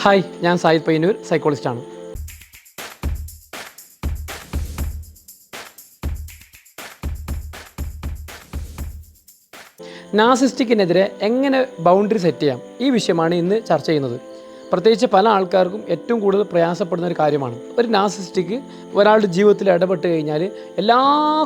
Hi ഞാൻ Zayed Payyanur സൈക്കോളജിസ്റ്റാണ് നാസിസ്റ്റിക്കിനെതിരെ എങ്ങനെ boundary set ചെയ്യാം? ഈ വിഷയമാണ് ഇന്ന് ചർച്ച ചെയ്യുന്നത്. പ്രത്യേകിച്ച് പല ആൾക്കാർക്കും ഏറ്റവും കൂടുതൽ പ്രയാസപ്പെടുന്ന ഒരു കാര്യമാണ്. ഒരു നാസിസ്റ്റിക്ക് ഒരാളുടെ ജീവിതത്തിൽ ഇടപെട്ട് കഴിഞ്ഞാൽ എല്ലാ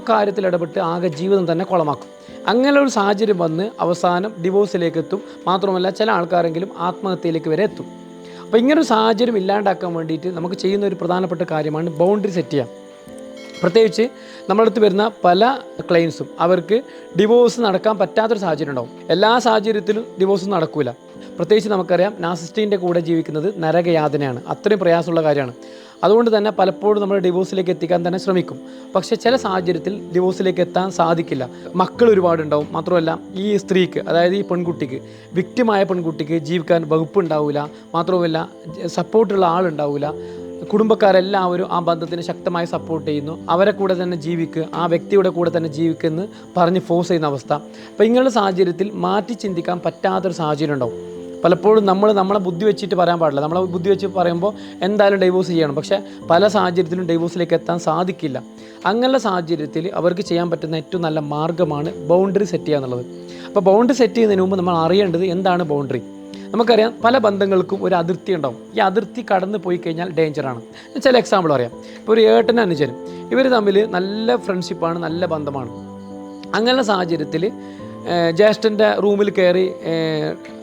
കാര്യത്തിൽ ഇടപെട്ട് ആകെ ജീവിതം തന്നെ കുളമാക്കും. അങ്ങനെ ഒരു സാഹചര്യം വന്ന് അവസാനം ഡിവോഴ്സിലേക്ക് എത്തും മാത്രമല്ല ചില ആൾക്കാരെങ്കിലും ആത്മഹത്യയിലേക്ക് വരെ എത്തും. അപ്പോൾ ഇങ്ങനൊരു സാഹചര്യം ഇല്ലാണ്ടാക്കാൻ വേണ്ടിയിട്ട് നമുക്ക് ചെയ്യുന്ന ഒരു പ്രധാനപ്പെട്ട കാര്യമാണ് ബൗണ്ടറി സെറ്റ് ചെയ്യാം പ്രത്യേകിച്ച് നമ്മളടുത്ത് വരുന്ന പല ക്ലെയിംസും അവർക്ക് ഡിവോഴ്സ് നടക്കാൻ പറ്റാത്തൊരു സാഹചര്യം ഉണ്ടാവും. എല്ലാ സാഹചര്യത്തിലും ഡിവോഴ്സ് നടക്കില്ല പ്രത്യേകിച്ച് നമുക്കറിയാം നാസിസ്റ്റിന്റെ കൂടെ ജീവിക്കുന്നത് നരകയാതനയാണ്. അത്രയും പ്രയാസമുള്ള കാര്യമാണ്. അതുകൊണ്ട് തന്നെ പലപ്പോഴും നമ്മൾ ഡിവോഴ്സിലേക്ക് എത്തിക്കാൻ തന്നെ ശ്രമിക്കും. പക്ഷേ ചില സാഹചര്യത്തിൽ ഡിവോഴ്സിലേക്ക് എത്താൻ സാധിക്കില്ല. മക്കൾ ഒരുപാടുണ്ടാവും. മാത്രമല്ല ഈ സ്ത്രീക്ക് അതായത് ഈ പെൺകുട്ടിക്ക് വിക്റ്റിമായ പെൺകുട്ടിക്ക് ജീവിക്കാൻ വകുപ്പുണ്ടാവില്ല മാത്രവുമല്ല സപ്പോർട്ടുള്ള ആളുണ്ടാവില്ല കുടുംബക്കാരെല്ലാവരും ആ ബന്ധത്തിന് ശക്തമായി സപ്പോർട്ട് ചെയ്യുന്നു. അവരെ കൂടെ തന്നെ ജീവിക്കുക ആ വ്യക്തിയുടെ കൂടെ തന്നെ ജീവിക്കുമെന്ന് പറഞ്ഞ് ഫോഴ്സ് ചെയ്യുന്ന അവസ്ഥ. അപ്പോൾ ഇങ്ങനെയുള്ള സാഹചര്യത്തിൽ മാറ്റി ചിന്തിക്കാൻ പറ്റാത്തൊരു സാഹചര്യം ഉണ്ടാവും. പലപ്പോഴും നമ്മൾ നമ്മളെ ബുദ്ധി വെച്ചിട്ട് പറയാൻ പാടില്ല. നമ്മളെ ബുദ്ധി വെച്ച് പറയുമ്പോൾ എന്തായാലും ഡൈവോഴ്സ് ചെയ്യണം. പക്ഷേ പല സാഹചര്യത്തിലും ഡൈവോഴ്സിലേക്ക് എത്താൻ സാധിക്കില്ല. അങ്ങനെയുള്ള സാഹചര്യത്തിൽ അവർക്ക് ചെയ്യാൻ പറ്റുന്ന ഏറ്റവും നല്ല മാർഗമാണ് ബൗണ്ടറി സെറ്റ് ചെയ്യുക എന്നുള്ളത്. അപ്പോൾ ബൗണ്ടറി സെറ്റ് ചെയ്യുന്നതിന് മുമ്പ് നമ്മൾ അറിയേണ്ടത് എന്താണ് ബൗണ്ടറി നമുക്കറിയാം പല ബന്ധങ്ങൾക്കും ഒരു അതിർത്തി ഉണ്ടാവും. ഈ അതിർത്തി കടന്നു പോയി കഴിഞ്ഞാൽ ഡേഞ്ചറാണ് ചില എക്സാമ്പിൾ പറയാം. ഇപ്പോൾ ഒരു ഏട്ടനും അനുജനും ഇവർ തമ്മിൽ നല്ല ഫ്രണ്ട്ഷിപ്പാണ് നല്ല ബന്ധമാണ്. അങ്ങനെ സാഹചര്യത്തിൽ ജ്യേഷ്ഠന്റെ റൂമിൽ കയറി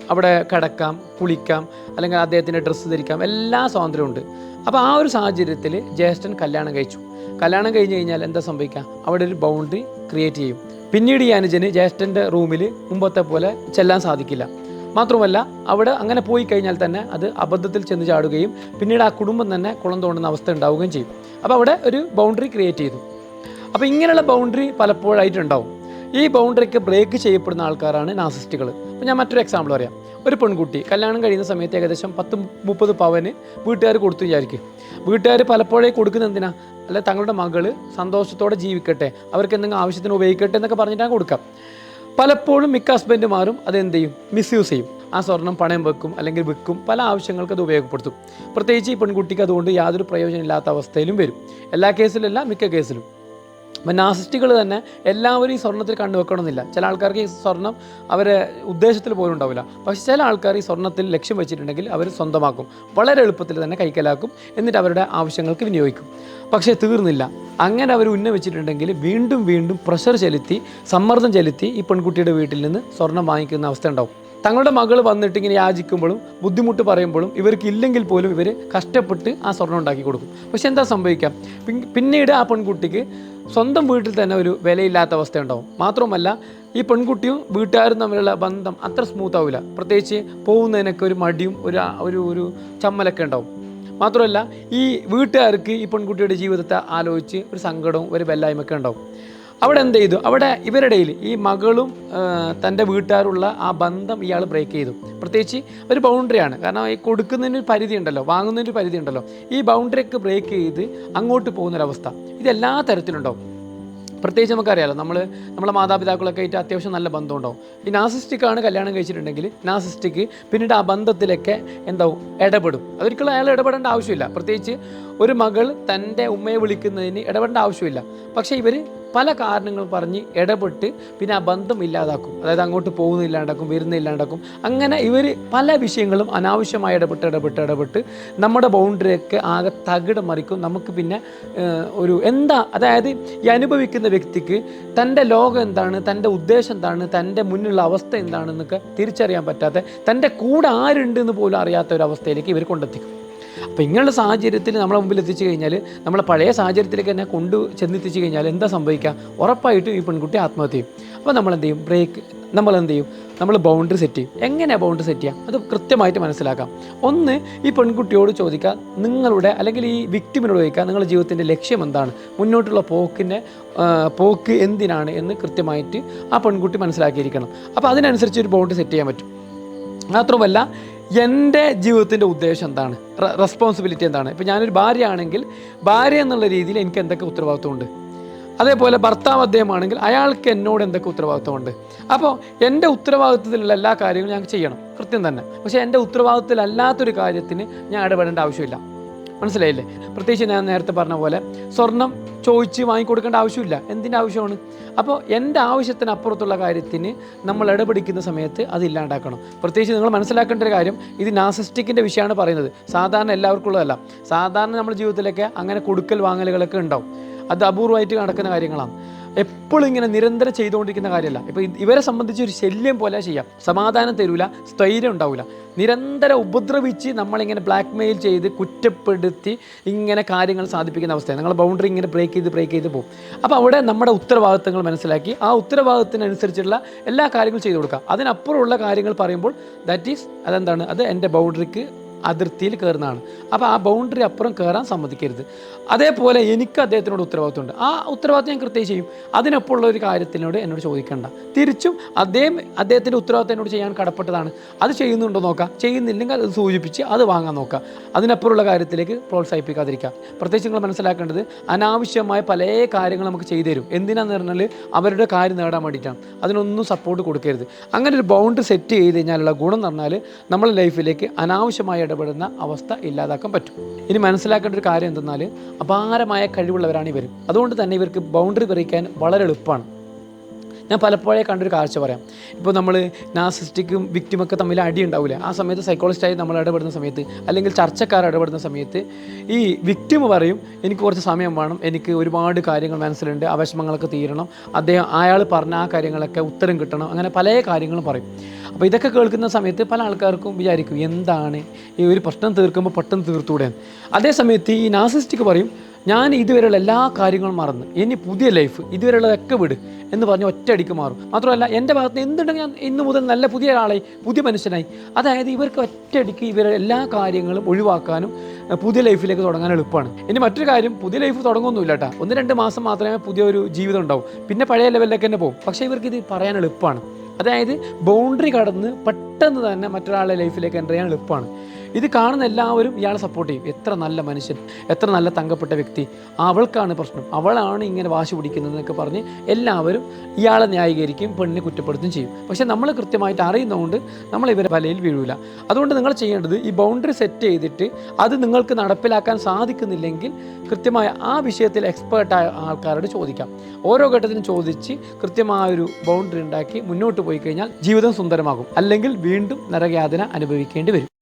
അവിടെ കിടക്കാം കുളിക്കാം അല്ലെങ്കിൽ അദ്ദേഹത്തിന്റെ ഡ്രസ്സ് ധരിക്കാം എല്ലാ സ്വാതന്ത്ര്യമുണ്ട് അപ്പോൾ ആ ഒരു സാഹചര്യത്തിൽ ജ്യേഷ്ഠൻ കല്യാണം കഴിച്ചു. കല്യാണം കഴിഞ്ഞ് കഴിഞ്ഞാൽ എന്താ സംഭവിക്കുക അവിടെ ഒരു ബൗണ്ടറി ക്രിയേറ്റ് ചെയ്യും. പിന്നീട് ഈ അനുജന് ജ്യേഷ്ഠന്റെ റൂമിൽ മുമ്പത്തെ പോലെ ചെല്ലാൻ സാധിക്കില്ല. മാത്രമല്ല അവിടെ അങ്ങനെ പോയി കഴിഞ്ഞാൽ തന്നെ അത് അബദ്ധത്തിൽ ചെന്ന് ചാടുകയും പിന്നീട് ആ കുടുംബം തന്നെ കുളം തോണ്ടുന്ന അവസ്ഥ ഉണ്ടാവുകയും ചെയ്യും. അപ്പോൾ അവിടെ ഒരു ബൗണ്ടറി ക്രിയേറ്റ് ചെയ്തു. അപ്പോൾ ഇങ്ങനെയുള്ള ബൗണ്ടറി പലപ്പോഴായിട്ടുണ്ടാവും. ഈ ബൗണ്ടറിക്ക് ബ്രേക്ക് ചെയ്യപ്പെടുന്ന ആൾക്കാരാണ് നാസിസ്റ്റുകൾ അപ്പോൾ ഞാൻ മറ്റൊരു എക്സാമ്പിൾ പറയാം. ഒരു പെൺകുട്ടി കല്യാണം കഴിയുന്ന സമയത്ത് ഏകദേശം പത്ത് മുപ്പത് പവന് വീട്ടുകാർ കൊടുത്തു വിചാരിക്കും. വീട്ടുകാർ പലപ്പോഴേ കൊടുക്കുന്ന എന്തിനാ? അല്ലെ തങ്ങളുടെ മകൾ സന്തോഷത്തോടെ ജീവിക്കട്ടെ അവർക്ക് എന്തെങ്കിലും ആവശ്യത്തിന് ഉപയോഗിക്കട്ടെ എന്നൊക്കെ പറഞ്ഞിട്ടാണ് കൊടുക്കാം പലപ്പോഴും മിക്ക ഹസ്ബൻഡുമാരും അത് എന്ത് ചെയ്യും. മിസ്യൂസ് ചെയ്യും ആ സ്വർണം പണയം വെക്കും അല്ലെങ്കിൽ വിൽക്കും. പല ആവശ്യങ്ങൾക്ക് അത് ഉപയോഗപ്പെടുത്തും. പ്രത്യേകിച്ച് ഈ പെൺകുട്ടിക്ക് അതുകൊണ്ട് യാതൊരു പ്രയോജനമില്ലാത്ത അവസ്ഥയിലും വരും. എല്ലാ കേസിലല്ല മിക്ക കേസിലും. നാസിസ്റ്റുകൾ തന്നെ എല്ലാവരും ഈ സ്വർണത്തിൽ കണ്ടു വെക്കണമെന്നില്ല ചില ആൾക്കാർക്ക് ഈ സ്വർണം അവരെ ഉദ്ദേശത്തിൽ പോലും ഉണ്ടാവില്ല. പക്ഷേ ചില ആൾക്കാർ ഈ സ്വർണത്തിൽ ലക്ഷ്യം വെച്ചിട്ടുണ്ടെങ്കിൽ അവർ സ്വന്തമാക്കും. വളരെ എളുപ്പത്തിൽ തന്നെ കൈക്കലാക്കും എന്നിട്ട് അവരുടെ ആവശ്യങ്ങൾക്ക് വിനിയോഗിക്കും. പക്ഷേ തീർന്നില്ല. അങ്ങനെ അവർ ഉന്ന വെച്ചിട്ടുണ്ടെങ്കിൽ വീണ്ടും വീണ്ടും പ്രഷർ ചെലുത്തി സമ്മർദ്ദം ചെലുത്തി ഈ പെൺകുട്ടിയുടെ വീട്ടിൽ നിന്ന് സ്വർണം വാങ്ങിക്കുന്ന അവസ്ഥ ഉണ്ടാവും. തങ്ങളുടെ മകൾ വന്നിട്ട് ഇങ്ങനെ യാചിക്കുമ്പോഴും ബുദ്ധിമുട്ട് പറയുമ്പോഴും ഇവർക്ക് ഇല്ലെങ്കിൽ പോലും ഇവർ കഷ്ടപ്പെട്ട് ആ സ്വർണം ഉണ്ടാക്കി കൊടുക്കും. പക്ഷെ എന്താ സംഭവിക്കാം? പിന്നീട് ആ പെൺകുട്ടിക്ക് സ്വന്തം വീട്ടിൽ തന്നെ ഒരു വിലയില്ലാത്ത അവസ്ഥ ഉണ്ടാവും മാത്രമല്ല ഈ പെൺകുട്ടിയും വീട്ടുകാരും തമ്മിലുള്ള ബന്ധം അത്ര സ്മൂത്ത് ആവില്ല പ്രത്യേകിച്ച് പോകുന്നതിനൊക്കെ ഒരു മടിയും ഒരു ഒരു ഒരു ചമ്മലൊക്കെ ഉണ്ടാവും. മാത്രമല്ല ഈ വീട്ടുകാർക്ക് ഈ പെൺകുട്ടിയുടെ ജീവിതത്തെ ആലോചിച്ച് ഒരു സങ്കടവും ഒരു വെല്ലായ്മയൊക്കെ ഉണ്ടാവും. അവിടെ എന്ത് ചെയ്തു? അവിടെ ഇവരുടെയിൽ ഈ മകളും തന്റെ വീട്ടുകാരുള്ള ആ ബന്ധം ഇയാൾ ബ്രേക്ക് ചെയ്തു. പ്രത്യേകിച്ച് ഒരു ബൗണ്ടറിയാണ് കാരണം ഈ കൊടുക്കുന്നതിന് ഒരു പരിധി ഉണ്ടല്ലോ വാങ്ങുന്നതിന് ഒരു പരിധി ഉണ്ടല്ലോ. ഈ ബൗണ്ടറിയൊക്കെ ബ്രേക്ക് ചെയ്ത് അങ്ങോട്ട് പോകുന്നൊരവസ്ഥ. ഇതെല്ലാ തരത്തിലുണ്ടാവും. പ്രത്യേകിച്ച് നമുക്കറിയാലോ നമ്മൾ നമ്മളെ മാതാപിതാക്കളൊക്കെ ആയിട്ട് അത്യാവശ്യം നല്ല ബന്ധമുണ്ടാവും ഈ നാസിസ്റ്റിക്കാണ് കല്യാണം കഴിച്ചിട്ടുണ്ടെങ്കിൽ നാസിസ്റ്റിക്ക് പിന്നീട് ആ ബന്ധത്തിലൊക്കെ എന്താവും ഇടപെടും. അതൊരിക്കലും അയാൾ ഇടപെടേണ്ട ആവശ്യമില്ല. പ്രത്യേകിച്ച് ഒരു മകൾ തന്റെ ഉമ്മയെ വിളിക്കുന്നതിന് ഇടപെടേണ്ട ആവശ്യമില്ല. പക്ഷേ ഇവർ പല കാരണങ്ങൾ പറഞ്ഞ് ഇടപെട്ട് പിന്നെ ആ ബന്ധം ഇല്ലാതാക്കും. അതായത് അങ്ങോട്ട് പോകുന്നില്ലാണ്ടാക്കും വരുന്നില്ലാണ്ടാക്കും അങ്ങനെ ഇവർ പല വിഷയങ്ങളും അനാവശ്യമായി ഇടപെട്ട് ഇടപെട്ട് ഇടപെട്ട് നമ്മുടെ ബൗണ്ടറിയൊക്കെ ആകെ തകിടം മറിക്കും. നമുക്ക് പിന്നെ ഒരു എന്താ അതായത് ഈ അനുഭവിക്കുന്ന വ്യക്തിക്ക് തന്റെ ലോകം എന്താണ് തന്റെ ഉദ്ദേശം എന്താണ് തന്റെ മുന്നിലുള്ള അവസ്ഥ എന്താണെന്നൊക്കെ തിരിച്ചറിയാൻ പറ്റാത്ത തന്റെ കൂടെ ആരുണ്ട് എന്ന് പോലും അറിയാത്ത ഒരു അവസ്ഥയിലേക്ക് ഇവർ കൊണ്ടെത്തിക്കും. അപ്പോൾ ഇങ്ങനെയുള്ള സാഹചര്യത്തിൽ നമ്മളെ മുമ്പിൽ എത്തിച്ചു കഴിഞ്ഞാൽ നമ്മളെ പഴയ സാഹചര്യത്തിലേക്ക് തന്നെ കൊണ്ടു ചെന്നെത്തിച്ചു കഴിഞ്ഞാൽ എന്താ സംഭവിക്കുക? ഉറപ്പായിട്ടും ഈ പെൺകുട്ടി ആത്മഹത്യ ചെയ്യും. അപ്പോൾ നമ്മൾ എന്ത് ചെയ്യും? ബ്രേക്ക് നമ്മൾ എന്ത് ചെയ്യും? നമ്മൾ ബൗണ്ടറി സെറ്റ് ചെയ്യും. എങ്ങനെയാണ് ബൗണ്ടറി സെറ്റ് ചെയ്യാം അത് കൃത്യമായിട്ട് മനസ്സിലാക്കാം. ഒന്ന് ഈ പെൺകുട്ടിയോട് ചോദിക്കുക നിങ്ങളുടെ അല്ലെങ്കിൽ ഈ വിക്ടിമിനോട് ചോദിക്കുക നിങ്ങളുടെ ജീവിതത്തിന്റെ ലക്ഷ്യം എന്താണ്? മുന്നോട്ടുള്ള പോക്കിന്റെ പോക്ക് എന്തിനാണ് എന്ന് കൃത്യമായിട്ട് ആ പെൺകുട്ടി മനസ്സിലാക്കിയിരിക്കണം. അപ്പോൾ അതിനനുസരിച്ച് ഒരു ബൗണ്ടറി സെറ്റ് ചെയ്യാൻ പറ്റും. മാത്രമല്ല എന്റെ ജീവിതത്തിന്റെ ഉദ്ദേശം എന്താണ്? റെസ്പോൺസിബിലിറ്റി എന്താണ്? ഇപ്പോൾ ഞാനൊരു ഭാര്യ ആണെങ്കിൽ ഭാര്യ എന്നുള്ള രീതിയിൽ എനിക്ക് എന്തൊക്കെ ഉത്തരവാദിത്വമുണ്ട്? അതേപോലെ ഭർത്താവ് അദ്ദേഹമാണെങ്കിൽ അയാൾക്ക് എന്നോട് എന്തൊക്കെ ഉത്തരവാദിത്വമുണ്ട്? അപ്പോൾ എന്റെ ഉത്തരവാദിത്വത്തിലുള്ള എല്ലാ കാര്യങ്ങളും ഞാൻ ചെയ്യണം. കൃത്യം തന്നെ. പക്ഷേ എന്റെ ഉത്തരവാദിത്വത്തിലല്ലാത്തൊരു കാര്യത്തിന് ഞാൻ ഇടപെടേണ്ട ആവശ്യമില്ല. മനസ്സിലായില്ലേ? പ്രത്യേകിച്ച് ഞാൻ നേരത്തെ പറഞ്ഞ പോലെ സ്വർണം ചോദിച്ച് വാങ്ങിക്കൊടുക്കേണ്ട ആവശ്യമില്ല. എന്തിന്റെ ആവശ്യമാണ്? അപ്പോൾ എന്റെ ആവശ്യത്തിനപ്പുറത്തുള്ള കാര്യത്തിന് നമ്മൾ ഇടപെടിക്കുന്ന സമയത്ത് അത് ഇല്ലാണ്ടാക്കണം. പ്രത്യേകിച്ച് നിങ്ങൾ മനസ്സിലാക്കേണ്ട ഒരു കാര്യം ഇത് നാസിസ്റ്റിക്കിന്റെ വിഷയമാണ് പറയുന്നത്. സാധാരണ എല്ലാവർക്കും ഉള്ളതല്ല സാധാരണ നമ്മുടെ ജീവിതത്തിലൊക്കെ അങ്ങനെ കൊടുക്കൽ വാങ്ങലുകളൊക്കെ ഉണ്ടാവും. അത് അപൂർവമായിട്ട് നടക്കുന്ന കാര്യങ്ങളാണ്. എപ്പോഴും ഇങ്ങനെ നിരന്തരം ചെയ്തുകൊണ്ടിരിക്കുന്ന കാര്യമല്ല. ഇപ്പോൾ ഇവരെ സംബന്ധിച്ച് ഒരു ശല്യം പോലെ ചെയ്യാം. സമാധാനം തരൂല സ്ഥൈര്യം ഉണ്ടാവില്ല നിരന്തരം ഉപദ്രവിച്ച് നമ്മളിങ്ങനെ ബ്ലാക്ക് മെയിൽ ചെയ്ത് കുറ്റപ്പെടുത്തി ഇങ്ങനെ കാര്യങ്ങൾ സാധിപ്പിക്കുന്ന അവസ്ഥയാണ്. നിങ്ങൾ ബൗണ്ടറി ഇങ്ങനെ ബ്രേക്ക് ചെയ്ത് ബ്രേക്ക് ചെയ്ത് പോകും. അപ്പോൾ അവിടെ നമ്മുടെ ഉത്തരവാദിത്തങ്ങൾ മനസ്സിലാക്കി. ആ ഉത്തരവാദിത്തത്തിനനുസരിച്ചുള്ള എല്ലാ കാര്യങ്ങളും ചെയ്തു കൊടുക്കുക. അതിനപ്പുറമുള്ള കാര്യങ്ങൾ പറയുമ്പോൾ ദാറ്റ് ഈസ് അതെന്താണ്? അത് എന്റെ ബൗണ്ടറിക്ക് അതിർത്തിയിൽ കയറുന്നതാണ്. അപ്പോൾ ആ ബൗണ്ടറി അപ്പുറം കയറാൻ സമ്മതിക്കരുത്. അതേപോലെ എനിക്ക് അദ്ദേഹത്തിനോട് ഉത്തരവാദിത്തമുണ്ട് ആ ഉത്തരവാദിത്വം ഞാൻ കൃത്യം ചെയ്യും. അതിനൊപ്പമുള്ള ഒരു കാര്യത്തിനോട് എന്നോട് ചോദിക്കണ്ട. തിരിച്ചും അദ്ദേഹം അദ്ദേഹത്തിന്റെ ഉത്തരവാദിത്വം എന്നോട് ചെയ്യാൻ കടപ്പെട്ടതാണ്. അത് ചെയ്യുന്നുണ്ടോ നോക്കാം. ചെയ്യുന്നില്ലെങ്കിൽ അത് സൂചിപ്പിച്ച് അത് വാങ്ങാൻ നോക്കുക അതിനപ്പുറമുള്ള കാര്യത്തിലേക്ക് പ്രോത്സാഹിപ്പിക്കാതിരിക്കുക. പ്രത്യേകിച്ച് നിങ്ങൾ മനസ്സിലാക്കേണ്ടത് അനാവശ്യമായ പല കാര്യങ്ങൾ നമുക്ക് ചെയ്തു തരും. എന്തിനാന്ന് പറഞ്ഞാൽ അവരുടെ കാര്യം നേടാൻ വേണ്ടിയിട്ടാണ്. അതിനൊന്നും സപ്പോർട്ട് കൊടുക്കരുത്. അങ്ങനെ ഒരു ബൗണ്ടറി സെറ്റ് ചെയ്ത് കഴിഞ്ഞാലുള്ള ഗുണം എന്ന് പറഞ്ഞാൽ നമ്മുടെ ലൈഫിലേക്ക് അനാവശ്യമായി ഇടപെടുന്ന അവസ്ഥ ഇല്ലാതാക്കാൻ പറ്റും. ഇനി മനസ്സിലാക്കേണ്ട ഒരു കാര്യം എന്തെന്നാൽ അപാരമായ കഴിവുള്ളവരാണ് ഇവർ. അതുകൊണ്ട് തന്നെ ഇവർക്ക് ബൗണ്ടറി പറിക്കാൻ വളരെ എളുപ്പമാണ്. ഞാൻ പലപ്പോഴേ കണ്ടൊരു കാഴ്ച പറയാം. ഇപ്പോൾ നമ്മൾ നാസിസ്റ്റിക്കും വിക്റ്റിമൊക്കെ തമ്മിൽ അടി ഉണ്ടാവില്ല ആ സമയത്ത് സൈക്കോളജിസ്റ്റായി നമ്മൾ ഇടപെടുന്ന സമയത്ത് അല്ലെങ്കിൽ ചർച്ചക്കാർ ഇടപെടുന്ന സമയത്ത് ഈ വിക്റ്റിം പറയും എനിക്ക് കുറച്ച് സമയം വേണം എനിക്ക് ഒരുപാട് കാര്യങ്ങൾ മനസ്സിലുണ്ട് ആ വിഷമങ്ങളൊക്കെ തീരണം അദ്ദേഹം അയാൾ പറഞ്ഞ ആ കാര്യങ്ങളൊക്കെ ഉത്തരം കിട്ടണം അങ്ങനെ പല കാര്യങ്ങളും പറയും. അപ്പോൾ ഇതൊക്കെ കേൾക്കുന്ന സമയത്ത് പല ആൾക്കാർക്കും വിചാരിക്കും എന്താണ്? ഈ ഒരു പ്രശ്നം തീർക്കുമ്പോൾ പെട്ടെന്ന് തീർത്തൂടെ അതേ സമയത്ത് ഈ നാസിസ്റ്റിക് പറയും ഞാൻ ഇതുവരെയുള്ള എല്ലാ കാര്യങ്ങളും മറന്ന്. ഇനി പുതിയ ലൈഫ് ഇതുവരെയുള്ളതൊക്കെ വിട് എന്ന് പറഞ്ഞ് ഒറ്റയടിക്ക് മാറും. മാത്രമല്ല എന്റെ ഭാഗത്ത് എന്തുണ്ടെങ്കിൽ ഞാൻ ഇന്ന് മുതൽ നല്ല പുതിയ ഒരാളായി പുതിയ മനുഷ്യനായി. അതായത് ഇവർക്ക് ഒറ്റയടിക്ക് ഇവരുടെ എല്ലാ കാര്യങ്ങളും ഒഴിവാക്കാനും പുതിയ ലൈഫിലേക്ക് തുടങ്ങാൻ എളുപ്പമാണ്. ഇനി മറ്റൊരു കാര്യം പുതിയ ലൈഫ് തുടങ്ങുമൊന്നുമില്ല കേട്ടോ ഒന്ന് രണ്ട് മാസം മാത്രമേ പുതിയൊരു ജീവിതം ഉണ്ടാവും. പിന്നെ പഴയ ലെവലിലേക്ക് തന്നെ പോകും. പക്ഷേ ഇവർക്ക് ഇത് പറയാൻ എളുപ്പമാണ്. അതായത് ബൗണ്ടറി കടന്ന് പെട്ടെന്ന് തന്നെ മറ്റൊരാളുടെ ലൈഫിലേക്ക് എന്റർ ചെയ്യാൻ എളുപ്പമാണ്. ഇത് കാണുന്ന എല്ലാവരും ഇയാളെ സപ്പോർട്ട് ചെയ്യും. എത്ര നല്ല മനുഷ്യൻ എത്ര നല്ല തങ്കപ്പെട്ട വ്യക്തി. അവൾക്കാണ് പ്രശ്നം. അവളാണ് ഇങ്ങനെ വാശി പിടിക്കുന്നത് എന്നൊക്കെ പറഞ്ഞ് എല്ലാവരും ഇയാളെ ന്യായീകരിക്കും പെണ്ണിനെ കുറ്റപ്പെടുത്തുകയും ചെയ്യും. പക്ഷേ നമ്മൾ കൃത്യമായിട്ട് അറിയുന്നതുകൊണ്ട് നമ്മൾ ഇവരെ വലയിൽ വീഴൂല. അതുകൊണ്ട് നിങ്ങൾ ചെയ്യേണ്ടത് ഈ ബൗണ്ടറി സെറ്റ് ചെയ്തിട്ട് അത് നിങ്ങൾക്ക് നടപ്പിലാക്കാൻ സാധിക്കുന്നില്ലെങ്കിൽ കൃത്യമായ ആ വിഷയത്തിൽ എക്സ്പേർട്ടായ ആൾക്കാരോട് ചോദിക്കാം. ഓരോ ഘട്ടത്തിനും ചോദിച്ച് കൃത്യമായ ഒരു ബൗണ്ടറി ഉണ്ടാക്കി മുന്നോട്ട് പോയി കഴിഞ്ഞാൽ ജീവിതം സുന്ദരമാകും. അല്ലെങ്കിൽ വീണ്ടും നരകയാതന അനുഭവിക്കേണ്ടി വരും.